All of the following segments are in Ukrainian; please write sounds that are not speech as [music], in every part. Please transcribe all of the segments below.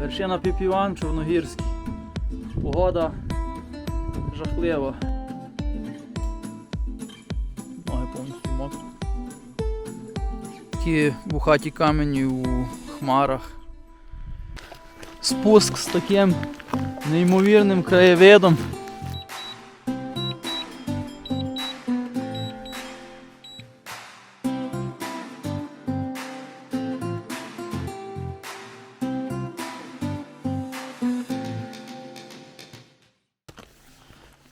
Вершина Піпіван, Чорногірський. Погода жахлива. Ноги повністю мокрі. Такі вухаті камені у хмарах. Спуск з таким неймовірним краєвидом.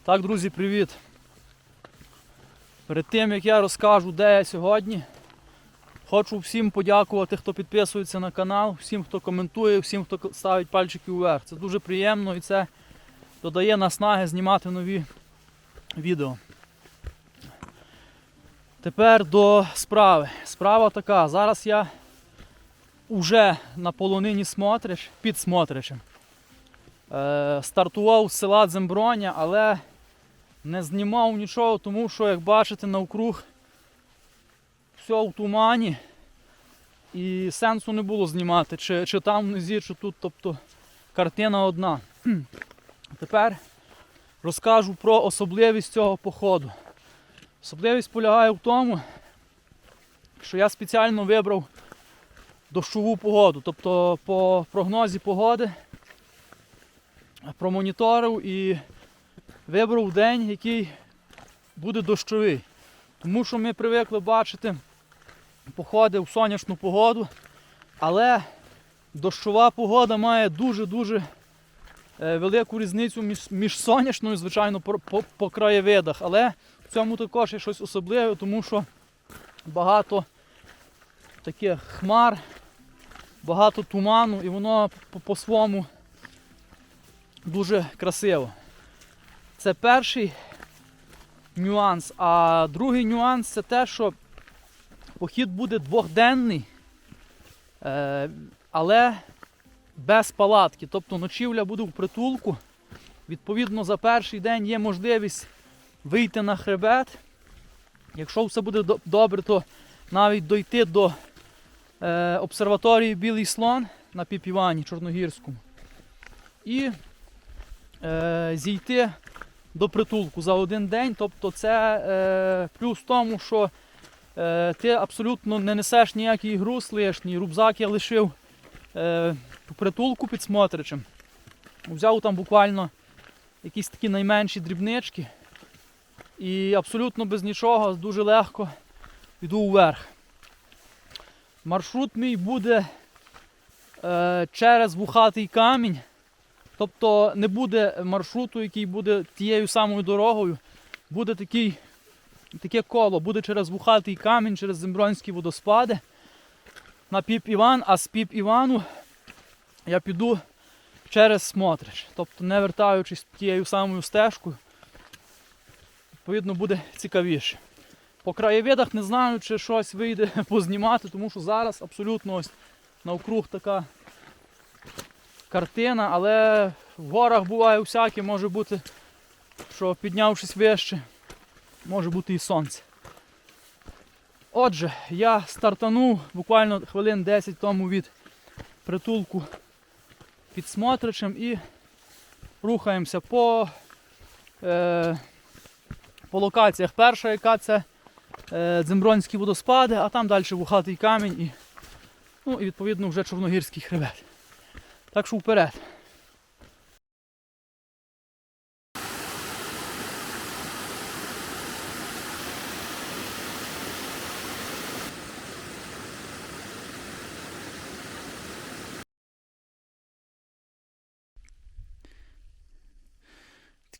Так, друзі, привіт! Перед тим як я розкажу, де я сьогодні, хочу всім подякувати, хто підписується на канал, всім, хто коментує, всім, хто ставить пальчики вверх. Це дуже приємно і це додає наснаги знімати нові відео. Тепер до справи. Справа така. Зараз я уже на полонині Смотрич, під Смотричем. Е, стартував з села Дземброня, але не знімав нічого, тому що, як бачите, навкруг все в тумані. І сенсу не було знімати, чи, чи там внизі, чи тут. Тобто картина одна. Тепер розкажу про особливість цього походу. Особливість полягає в тому, що я спеціально вибрав дощову погоду. Тобто по прогнозі погоди промоніторив і вибрав день, який буде дощовий. Тому що ми привикли бачити походи в сонячну погоду, але дощова погода має дуже-дуже е, велику різницю між, між сонячною, звичайно, по, по, по краєвидах. Але в цьому також є щось особливе, тому що багато таких хмар, багато туману і воно по- по-своєму дуже красиво. Це перший нюанс. А другий нюанс це те, що похід буде двохденний, е, але без палатки. Тобто ночівля буде в притулку. Відповідно, за перший день є можливість вийти на хребет. Якщо все буде добре, то навіть дойти до е, обсерваторії Білий слон на Піпівані Чорногірському. І е, зійти до притулку за один день. Тобто це плюс в тому, що ти абсолютно не несеш ніякий груз лишній. Рюкзак я лишив е, притулку під Смотричем. Взяв там буквально якісь такі найменші дрібнички. І абсолютно без нічого, дуже легко йду вверх. Маршрут мій буде е, через вухатий камінь. Тобто не буде маршруту, який буде тією самою дорогою. Буде такий, таке коло, буде через Вухатий камінь, через Зембронські водоспади на Піп Іван, а з Піп Івану я піду через Смотрич. Тобто не вертаючись тією самою стежкою. Відповідно, буде цікавіше. По краєвидах не знаю, чи щось вийде [laughs] познімати, тому що зараз абсолютно ось навкруг така картина, але в горах буває всяке, може бути, що піднявшись вище, може бути і сонце. Отже, я стартанув буквально хвилин 10 тому від притулку під Смотричем і рухаємося по, е, по локаціях. Перша, яка це е, Дзембронські водоспади, а там далі вухатий камінь і, ну, і відповідно вже Чорногірський хребет. Так що вперед.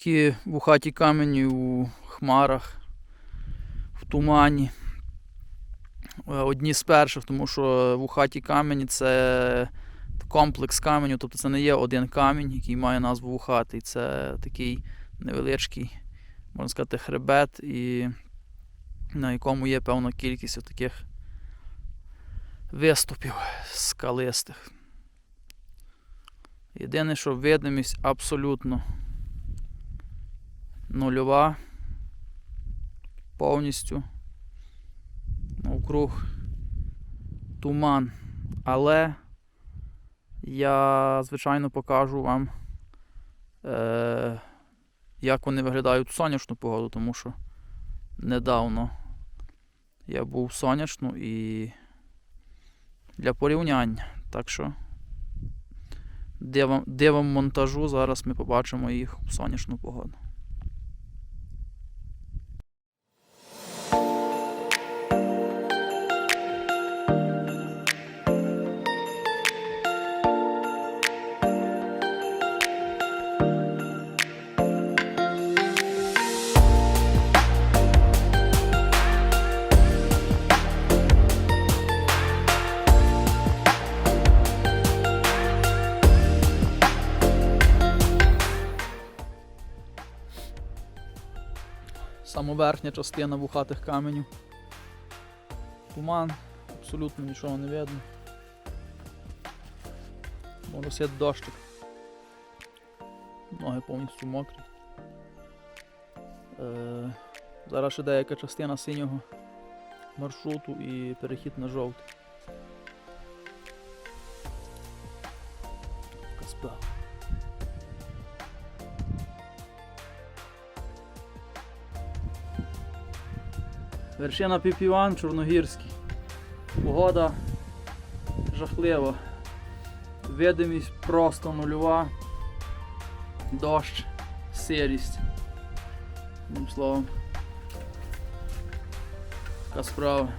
Такі вухаті камені у хмарах, в тумані. Е, Одні з перших, тому що вухаті камені це комплекс каменю, тобто це не є один камінь, який має назву вухатий. Це такий невеличкий, можна сказати, хребет, і на якому є певна кількість таких виступів скалистих. Єдине, що видимість абсолютно нульова. Повністю. Округ туман. Але я, звичайно, покажу вам, е- як вони виглядають в сонячну погоду, тому що недавно я був в сонячну і для порівняння. Так що дивом, дивом монтажу зараз ми побачимо їх в сонячну погоду. Самоверхня частина вухатих каменів. Туман, абсолютно нічого не видно. Моросить дощик. Ноги повністю мокрі. Е, зараз ще деяка частина синього маршруту і перехід на жовтий. Така Вершина Піпіван, Чорногірський. Погода жахлива. Видимість просто нульова. Дощ, сирість. Одним словом. Така справа.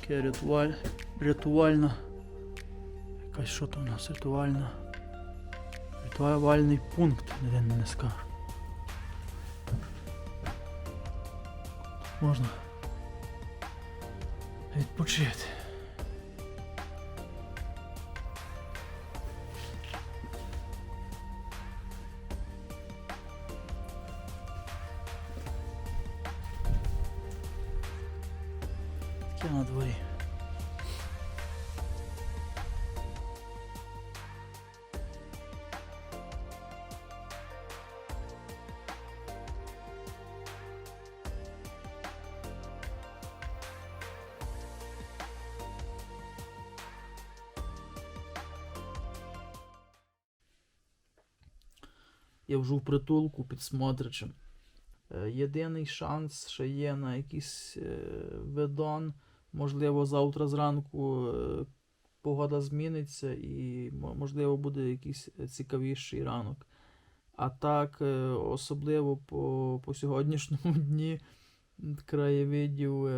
Таке рятуваль... рятувальна. Якась що то у нас рятувальна. Рятувальний пункт, не скажу. Можна відпочити. Таке на дворі. Я вже в притулку під Смотричем. Е, Єдиний шанс ще є на якийсь е, видон. Можливо, завтра зранку е, погода зміниться і можливо буде якийсь цікавіший ранок. А так, особливо по, по сьогоднішньому [laughs] дні краєвидів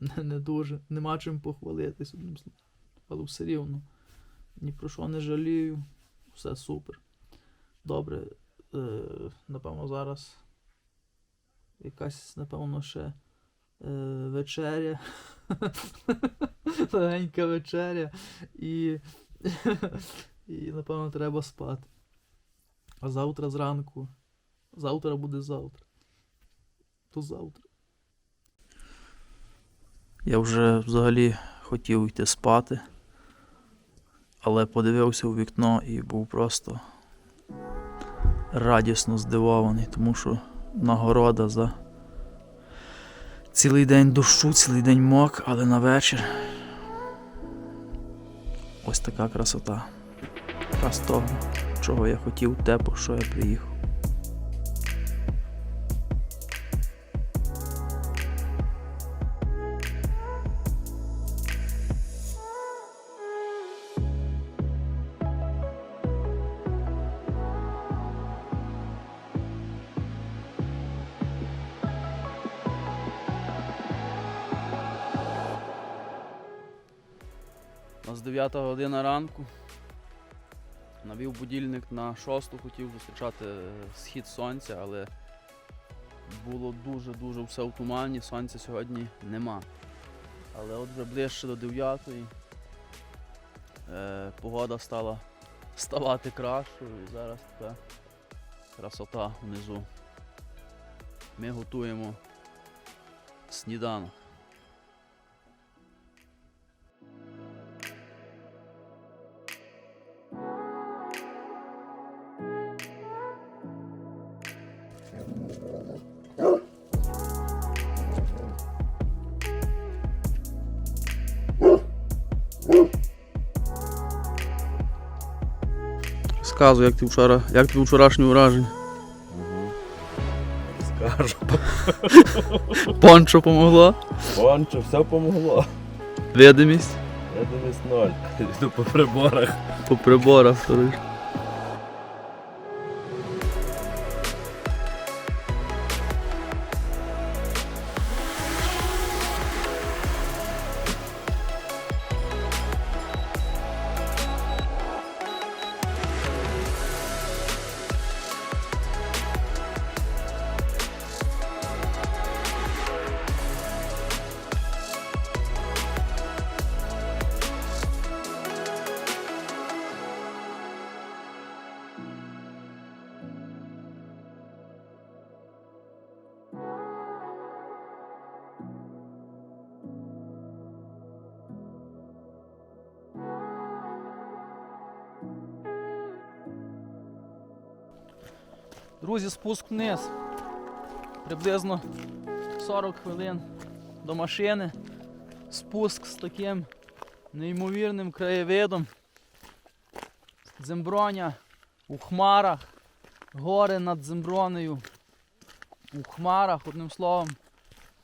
не, дуже. Нема чим похвалитись. Але все рівно. Ні про що не жалію. Все супер. Добре. Е, напевно, зараз якась, напевно, ще е, вечеря. [laughs] Легенька вечеря. І, і, напевно, треба спати. А завтра зранку. Завтра буде завтра. То завтра. Я вже взагалі хотів йти спати але подивився у вікно і був просто радісно здивований, тому що нагорода за цілий день дощу, цілий день мок, але на вечір ось така красота. Якраз того, чого я хотів, те, по що я приїхав. Нас 9 година ранку. Навів будильник на 6, хотів зустрічати е, схід сонця, але було дуже-дуже все в тумані, сонця сьогодні нема. Але от вже ближче до 9 е, погода стала ставати кращою і зараз така красота внизу. Ми готуємо сніданок. Розказуй, як ти вчора, як тобі вчорашнє враження. Скажу. [laughs] Пончо помогло, Пончо, все помогло. видимість Видимість ноль. [laughs] По приборах. по приборах. стоїш. Друзі, спуск вниз. Приблизно 40 хвилин до машини. Спуск з таким неймовірним краєвидом. Земброня у хмарах, гори над зембронею. У хмарах, одним словом,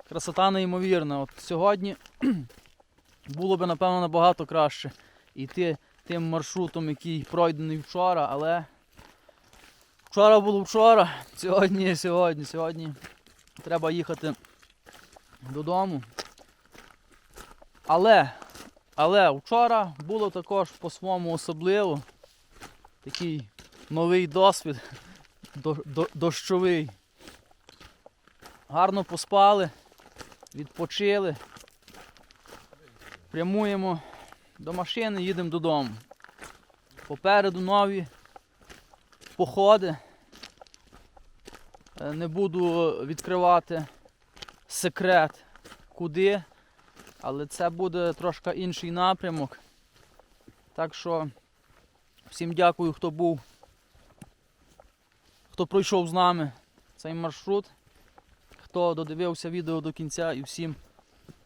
красота неймовірна. От сьогодні [clears throat] було би, напевно, набагато краще йти тим маршрутом, який пройдений вчора, але Вчора було вчора, сьогодні сьогодні. Сьогодні треба їхати додому. Але, але вчора було також по-своєму особливо. Такий новий досвід до, до, дощовий. Гарно поспали, відпочили. Прямуємо до машини, їдемо додому. Попереду нові походи. Е, Не буду відкривати секрет, куди, але це буде трошки інший напрямок. Так що всім дякую, хто був, хто пройшов з нами цей маршрут, хто додивився відео до кінця і всім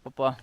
па-па.